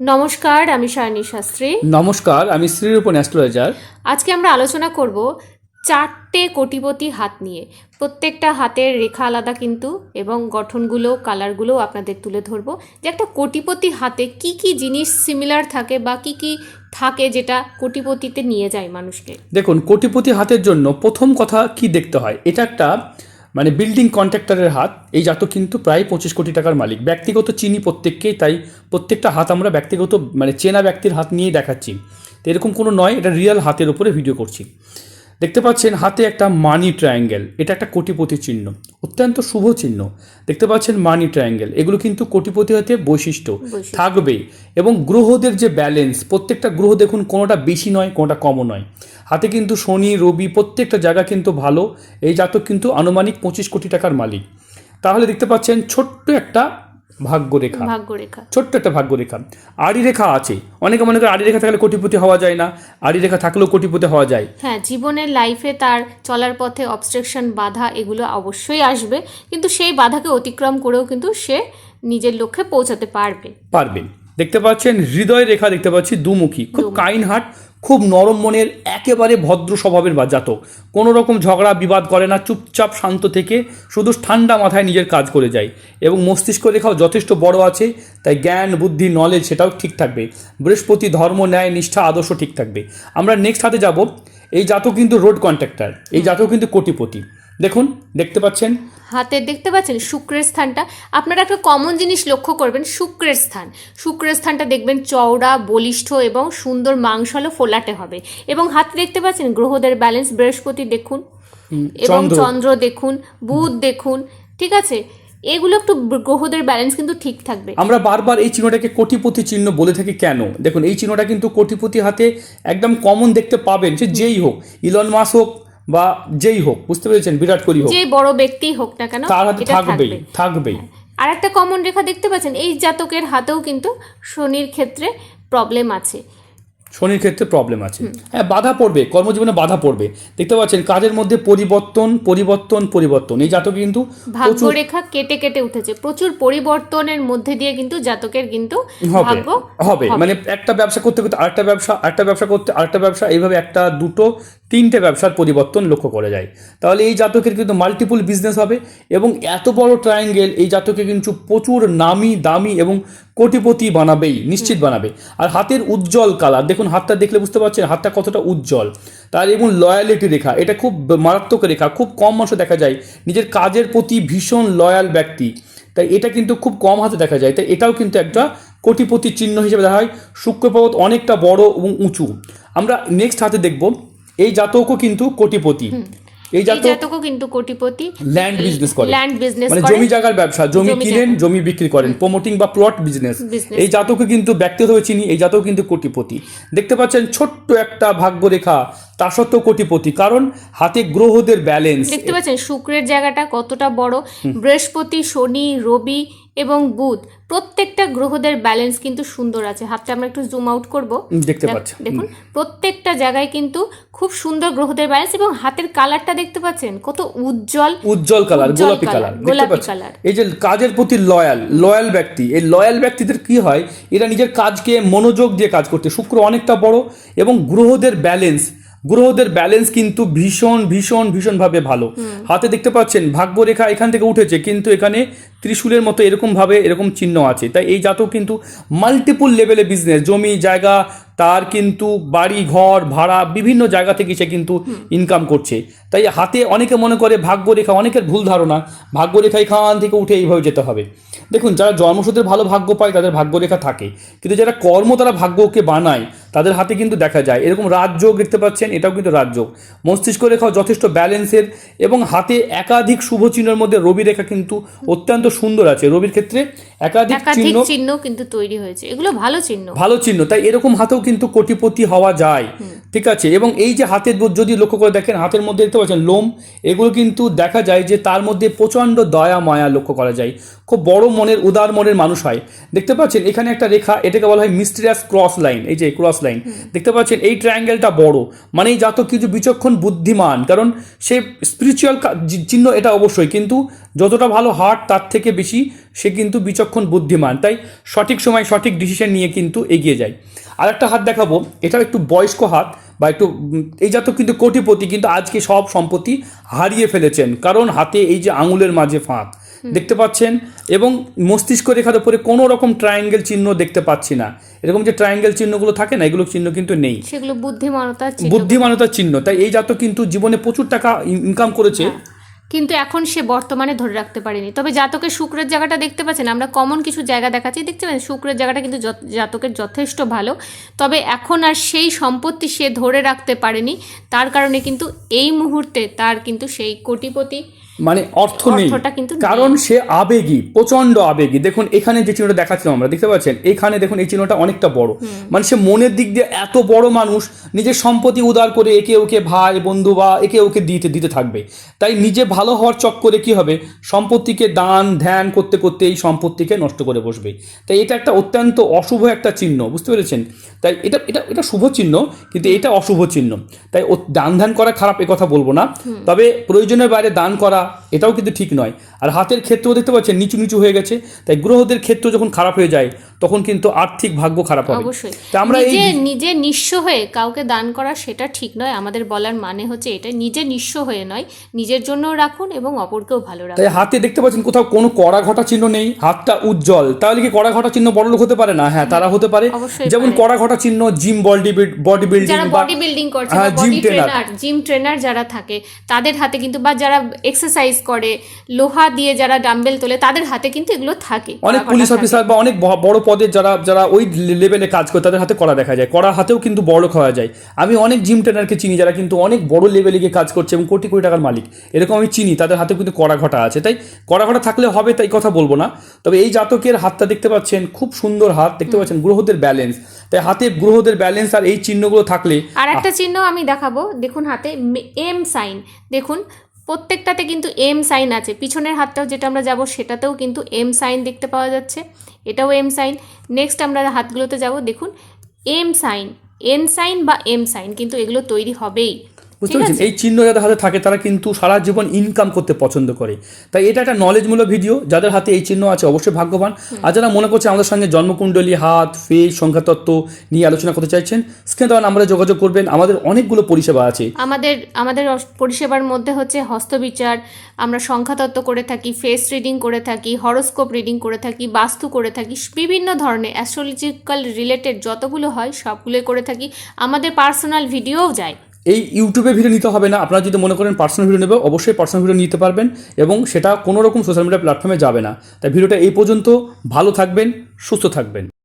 নমস্কার আমি সায়নী শাস্ত্রী। নমস্কার আমি শ্রীরূপন অ্যাস্ট্রোলজার। আজকে আমরা আলোচনা করব চারটে কোটিপতি হাত নিয়ে। প্রত্যেকটা হাতের রেখা আলাদা কিন্তু এবং গঠনগুলো কালারগুলো আপনাদের তুলে ধরবো। যে একটা কোটিপতি হাতে কি কি জিনিস সিমিলার থাকে বা কি কি থাকে যেটা কোটিপতিতে নিয়ে যায় মানুষকে? দেখুন কোটিপতি হাতের জন্য প্রথম কথা কি দেখতে হয়? এটা একটা মানে বিল্ডিং কন্ট্রাক্টরের হাত, এই জাত কিন্তু প্রায় পঁচিশ কোটি টাকার মালিক। ব্যক্তিগত চিনি প্রত্যেককেই, তাই প্রত্যেকটা হাত আমরা ব্যক্তিগত মানে চেনা ব্যক্তির হাত নিয়ে দেখাচ্ছি। তো এরকম কোনো নয়, এটা রিয়াল হাতের উপরে ভিডিও করছি। দেখতে পাচ্ছেন হাতে একটা মানি ট্রায়াঙ্গেল এটা একটা কোটিপতি চিহ্ন অত্যন্ত শুভ চিহ্ন। দেখতে পাচ্ছেন মানি ট্রায়াঙ্গেল এগুলো কিন্তু কোটিপতি হতে বৈশিষ্ট্য বৈশিষ্ট্য। থাকবে এবং গ্রহদের যে ব্যালেন্স প্রত্যেকটা গ্রহ দেখুন কোনোটা বেশি নয় কোনোটা কমও নয়। হাতে কিন্তু শনি রবি প্রত্যেকটা জায়গা কিন্তু ভালো এই জাতক কিন্তু আনুমানিক পঁচিশ কোটি টাকার মালিক। তাহলে দেখতে পাচ্ছেন ছোট্ট একটা ভাগ্যরেখা। ভাগ্যরেখা। ছোট্ট একটা ভাগ্যরেখা। আড়ি রেখা আছে। অনেকে মনে করে আড়ি রেখা থাকলে কোটিপতি হওয়া যায় না। আড়ি রেখা থাকলেও কোটিপতি হওয়া যায়। হ্যাঁ জীবনের লাইফে তার চলার পথে অবস্ট্রাকশন বাধা এগুলো অবশ্যই আসবে। কিন্তু সেই বাধাকে অতিক্রম করেও কিন্তু সে নিজের লক্ষ্যে পৌঁছাতে পারবে। পারবেন দেখতে পাচ্ছেন হৃদয় রেখা দেখতে পাচ্ছি দুমুখী। খুব কাইন হার্ট খুব নরম মনের, একেবারে ভদ্র স্বভাবের বা জাতক। কোনো রকম ঝগড়া, বিবাদ করে না, চুপচাপ শান্ত থেকে শুধু ঠান্ডা মাথায় নিজের কাজ করে যায় এবং মস্তিষ্ক রেখাও যথেষ্ট বড় আছে, তাই জ্ঞান, বুদ্ধি নলেজ সেটাও ঠিক থাকবে। বৃহস্পতি, ধর্ম, ন্যায়, নিষ্ঠা, আদর্শ ঠিক থাকবে। আমরা নেক্সট হাতে যাব। এই জাতক কিন্তু রোড কন্ট্রাক্টর এই জাতক কিন্তু কোটিপতি। দেখুন দেখতে পাচ্ছেন? হাতে দেখতে পাচ্ছেন শুক্রের স্থানটা? আপনারা একটা কমন জিনিস লক্ষ্য করবেন শুক্রের স্থান। শুক্রের স্থানটা দেখবেন চওড়া বলিষ্ঠ এবং সুন্দর মাংসলো ফোলাটে হবে। এবং হাতে দেখতে পাচ্ছেন গ্রহদের ব্যালেন্স বৃহস্পতি দেখুন এবং চন্দ্র। চন্দ্র দেখুন বুধ দেখুন ঠিক আছে? এগুলো একটু গ্রহদের ব্যালেন্স কিন্তু ঠিক থাকবে। আমরা বারবার এই চিহ্নটাকে কোটিপতি চিহ্ন বলে থাকি কেন? দেখুন এই চিহ্নটা কিন্তু কোটিপতি হাতে একদম কমন দেখতে পাবেন সে যেই হোক ইলন মাস হোক বা যেই হোক বুঝতে পেরেছেন? বিরাট কোহলি হোক। যে বড় ব্যক্তি হোক না কেন তার হাতে থাকবেই। থাকবে থাকবেই। আর একটা কমন রেখা দেখতে পাচ্ছেন এই জাতকের হাতেও কিন্তু শনির ক্ষেত্রে প্রবলেম আছে। শনির ক্ষেত্রে প্রবলেম আছে। হ্যাঁ বাধা পড়বে কর্মজীবনে বাধা পড়বে। দেখতে পাচ্ছেন কাজের মধ্যে পরিবর্তন পরিবর্তন পরিবর্তন। এই জাতক কিন্তু ভাগ্যরেখা কেটে কেটে উঠেছে। প্রচুর পরিবর্তনের মধ্যে দিয়ে কিন্তু জাতকের কিন্তু হবে ভাগ্য হবে। মানে একটা ব্যবসা করতে করতে আরেকটা ব্যবসা আরেকটা ব্যবসা করতে আরেকটা ব্যবসা এইভাবে একটা দুটো তিনটে ব্যবসার পরিবর্তন লক্ষ্য করা যায়। তাহলে এই জাতকের কিন্তু মাল্টিপুল বিজনেস হবে এবং এত বড় ট্রায়াঙ্গেল এই জাতকে কিন্তু প্রচুর নামি দামি এবং কোটিপতি বানাবেই নিশ্চিত বানাবে। আর হাতের উজ্জ্বল কালার দেখুন হাতটা দেখলে বুঝতে পারছেন হাতটা কতটা উজ্জ্বল। তার এবং লয়ালিটি রেখা এটা খুব মারাত্মক রেখা খুব কম মানুষে দেখা যায় নিজের কাজের প্রতি ভীষণ লয়াল ব্যক্তি। তাই এটা কিন্তু খুব কম হাতে দেখা যায় তাই এটাও কিন্তু একটা কোটিপতি চিহ্ন হিসেবে দেখা হয়। শুক্রপথ অনেকটা বড় এবং উঁচু। আমরা নেক্সট হাতে দেখব এই জাতকও কিন্তু কোটিপতি। এই জাতকও কিন্তু কোটিপতি। ল্যান্ড বিজনেস ল্যান্ড বিজনেস মানে জমি জায়গার ব্যবসা জমি জমি কিনেন জমি বিক্রি করেন প্রমোটিং বা প্লট বিজনেস এই জাতকও কিন্তু ব্যক্তিগতভাবে চিনি এই জাতক কিন্তু কোটিপতি। দেখতে পাচ্ছেন ছোট্ট একটা ভাগ্যরেখা তা সত্ত্বেও কোটিপতি কারণ হাতে গ্রহদের ব্যালেন্স দেখতে পাচ্ছেন শুক্রের জায়গাটা কতটা বড়। বৃহস্পতি শনি রবি এবং বুধ প্রত্যেকটা গ্রহদের ব্যালেন্স কিন্তু সুন্দর আছে। হাতটা আমরা একটু জুম আউট করব। দেখতে দেখ- পাচ্ছেন দেখুন প্রত্যেকটা জায়গায় কিন্তু খুব সুন্দর গ্রহদের ব্যালেন্স এবং হাতের কালারটা দেখতে পাচ্ছেন কত উজ্জ্বল উজ্জ্বল কালার গোলাপি কালার গোলাপি colour। এই যে কাজের প্রতি লয়াল লয়াল ব্যক্তি এই লয়াল ব্যক্তিদের কি হয়? এরা নিজের কাজকে মনোযোগ দিয়ে কাজ করতে শুক্র অনেকটা বড় এবং গ্রহদের ব্যালেন্স গ্রহদের ব্যালেন্স কিন্তু ভীষণ ভীষণ ভীষণভাবে ভালো। হাতে দেখতে পাচ্ছেন ভাগ্যরেখা এখান থেকে উঠেছে কিন্তু এখানে ত্রিশূলের মতো এরকমভাবে এরকম চিহ্ন আছে। তাই এই জাতক কিন্তু মাল্টিপুল লেভেলে বিজনেস জমি জায়গা তার কিন্তু বাড়ি ঘর ভাড়া বিভিন্ন জায়গা থেকে সে কিন্তু ইনকাম করছে। তাই হাতে অনেকে মনে করে ভাগ্যরেখা অনেকের ভুল ধারণা ভাগ্যরেখা এখান থেকে উঠে এইভাবে যেতে হবে। দেখুন যারা জন্মসূত্রে ভালো ভাগ্য পায় তাদের ভাগ্যরেখা থাকে। কিন্তু যারা কর্ম তারা ভাগ্যকে বানায় তাদের হাতে কিন্তু দেখা যায়। এরকম রাজযোগ দেখতে পাচ্ছেন এটাও কিন্তু রাজযোগ। মস্তিষ্ক রেখাও যথেষ্ট ব্যালেন্সের এবং হাতে একাধিক শুভ চিহ্নের মধ্যে রবি রেখা কিন্তু অত্যন্ত সুন্দর আছে। রবির ক্ষেত্রে একাধিক চিহ্ন চিহ্ন কিন্তু তৈরি হয়েছে। এগুলো ভালো চিহ্ন। ভালো চিহ্ন তাই এরকম হাতেও কিন্তু কোটিপতি হওয়া যায়। ঠিক আছে? এবং এই যে হাতের যদি লক্ষ্য করে দেখেন হাতের মধ্যে দেখতে পাচ্ছেন লোম এগুলো কিন্তু দেখা যায় যে তার মধ্যে প্রচণ্ড দয়া মায়া লক্ষ্য করা যায়। খুব বড় মনের উদার মনের মানুষ হয়। দেখতে পাচ্ছেন এখানে একটা রেখা এটাকে বলা হয় মিস্টেরিয়াস ক্রস লাইন এই যে ক্রস লাইন দেখতে পাচ্ছেন এই ট্রায়াঙ্গেলটা বড়। মানে জাতক কিছু বিচক্ষণ বুদ্ধিমান কারণ সে স্পিরিচুয়াল চিহ্ন এটা অবশ্যই কিন্তু যতটা ভালো হার্ট তার থেকে বেশি সে কিন্তু বিচক্ষণ বুদ্ধিমান। তাই সঠিক সময় সঠিক ডিসিশন নিয়ে কিন্তু এগিয়ে যায়। আর একটা হাত দেখাবো এটাও একটু বয়স্ক হাত বা একটু এই জাতক কিন্তু কোটিপতি কিন্তু আজকে সব সম্পত্তি হারিয়ে ফেলেছেন। কারণ হাতে এই যে আঙুলের মাঝে ফাঁক দেখতে পাচ্ছেন? এবং মস্তিষ্ক রেখার উপরে কোনো রকম ট্রায়াঙ্গেল চিহ্ন দেখতে পাচ্ছি না। এরকম যে ট্রায়াঙ্গেল চিহ্নগুলো থাকে না এগুলো চিহ্ন কিন্তু নেই। সেগুলো বুদ্ধিমানতার চিহ্ন। বুদ্ধিমানতার চিহ্ন। তাই এই জাতক কিন্তু জীবনে প্রচুর টাকা ইনকাম করেছে। কিন্তু এখন সে বর্তমানে ধরে রাখতে পারেনি। তবে জাতকের শুক্রের জায়গাটা দেখতে পাচ্ছেন, আমরা কমন কিছু জায়গা দেখাচ্ছি। দেখতে পাচ্ছেন, শুক্রের জায়গাটা কিন্তু জাতকের যথেষ্ট ভালো। তবে এখন আর সেই সম্পত্তি সে ধরে রাখতে পারেনি। তার কারণে কিন্তু এই মুহূর্তে তার কিন্তু সেই কোটিপতি মানে অর্থ নেই। কারণ সে আবেগী প্রচণ্ড আবেগী। দেখুন এখানে যে চিহ্নটা দেখাচ্ছিলাম আমরা দেখতে পাচ্ছেন? এখানে দেখুন এই চিহ্নটা অনেকটা বড়। মানে সে মনের দিক দিয়ে এত বড় মানুষ নিজের সম্পত্তি উদার করে একে ওকে ভাই বন্ধু বা একে ওকে দিতে দিতে থাকবে। তাই নিজে ভালো হওয়ার চক্করে কি হবে? সম্পত্তিকে দান ধ্যান করতে করতে এই সম্পত্তিকে নষ্ট করে বসবে। তাই এটা একটা অত্যন্ত অশুভ একটা চিহ্ন বুঝতে পেরেছেন? তাই এটা এটা এটা শুভ চিহ্ন কিন্তু এটা অশুভ চিহ্ন। তাই দান ধ্যান করা খারাপ এ কথা বলব না। তবে প্রয়োজনের বাইরে দান করা এটাও কিন্তু ঠিক নয়। আর হাতের ক্ষেত্রেও দেখতে পাচ্ছেন নিচু নিচু হয়ে গেছে। তাই গ্রহদের ক্ষেত্র যখন খারাপ হয়ে যায় তখন কিন্তু আর্থিক ভাগ্য খারাপ হবে। তা আমরা এই নিজে নিজে নিঃস্ব হয়ে কাউকে দান করা সেটা ঠিক নয়। আমাদের বলার মানে হচ্ছে এটা নিজে নিঃস্ব হয়ে নয়। নিজের জন্যও রাখুন এবং অপরকেও ভালো রাখুন। তাই হাতে দেখতে পাচ্ছেন কোথাও কোনো কড়া ঘটা চিহ্ন নেই। হাতটা উজ্জ্বল। তাহলে কি কড়া ঘটা চিহ্ন বড়লোক হতে পারে? না হ্যাঁ তারা হতে পারে। যেমন কড়া ঘটা চিহ্ন gym body body building body building করছে বডি ট্রেনার জিম ট্রেনার যারা থাকে তাদের হাতে কিন্তু বা যারা এক্সারসাইজ করে লোহা দিয়ে যারা ডাম্বেল তোলে তাদের হাতে কিন্তু এগুলো থাকে। অনেক পুলিশ অফিসার বা অনেক বড় পদের যারা যারা ওই লেভেলে কাজ করে তাদের হাতে কড়া দেখা যায়। কড়া হাতেও কিন্তু বড় খাওয়া যায়। আমি অনেক জিম ট্রেনারকে চিনি যারা কিন্তু অনেক বড় লেভেলে গিয়ে কাজ করছে এবং কোটি কোটি টাকার মালিক। এরকম আমি চিনি তাদের হাতে কিন্তু কড়া ঘটা আছে। তাই কড়া ঘটা থাকলে হবে তাই কথা বলব না। তবে এই জাতকের হাতটা দেখতে পাচ্ছেন খুব সুন্দর হাত দেখতে পাচ্ছেন গ্রহদের ব্যালেন্স তাই হাতে গ্রহদের ব্যালেন্স আর এই চিহ্নগুলো থাকলে আর একটা চিহ্ন আমি দেখাবো। দেখুন হাতে এম সাইন দেখুন প্রত্যেকটাতে কিন্তু এম সাইন আছে। পিছনের হাতটাও যেটা আমরা যাব সেটাতেও কিন্তু এম সাইন দেখতে পাওয়া যাচ্ছে। এটাও এম সাইন নেক্সট আমরা হাতগুলোতে যাব, দেখুন এম সাইন এন সাইন বা এম সাইন কিন্তু এগুলো তৈরি হবেই। বুঝতে পারছেন? এই চিহ্ন যাদের হাতে থাকে তারা কিন্তু সারা জীবন ইনকাম করতে পছন্দ করে। তাই এটা একটা নলেজমূলক ভিডিও যাদের হাতে এই চিহ্ন আছে অবশ্যই ভাগ্যবান। আর যারা মনে করছে আমাদের সঙ্গে জন্মকুণ্ডলী হাত ফেস সংখ্যাতত্ত্ব নিয়ে আলোচনা করতে চাইছেন স্ক্রিনে দেওয়া নাম্বারে যোগাযোগ করবেন। আমাদের অনেকগুলো পরিষেবা আছে। আমাদের আমাদের পরিষেবার মধ্যে হচ্ছে হস্তবিচার আমরা সংখ্যাতত্ত্ব করে থাকি ফেস রিডিং করে থাকি হরোস্কোপ রিডিং করে থাকি বাস্তু করে থাকি বিভিন্ন ধরনের অ্যাস্ট্রোলজিক্যাল রিলেটেড যতগুলো হয় সবগুলোই করে থাকি। আমাদের পার্সোনাল ভিডিওও যায়। এই ইউটিউবে ভিডিও নিতে হবে না। আপনারা যদি মনে করেন পার্সোনাল ভিডিও নেবে, অবশ্যই পার্সোনাল ভিডিও নিতে পারবেন এবং সেটা কোনো রকম সোশ্যাল মিডিয়া প্ল্যাটফর্মে যাবে না। তাই ভিডিওটা এই পর্যন্ত ভালো থাকবেন, সুস্থ থাকবেন।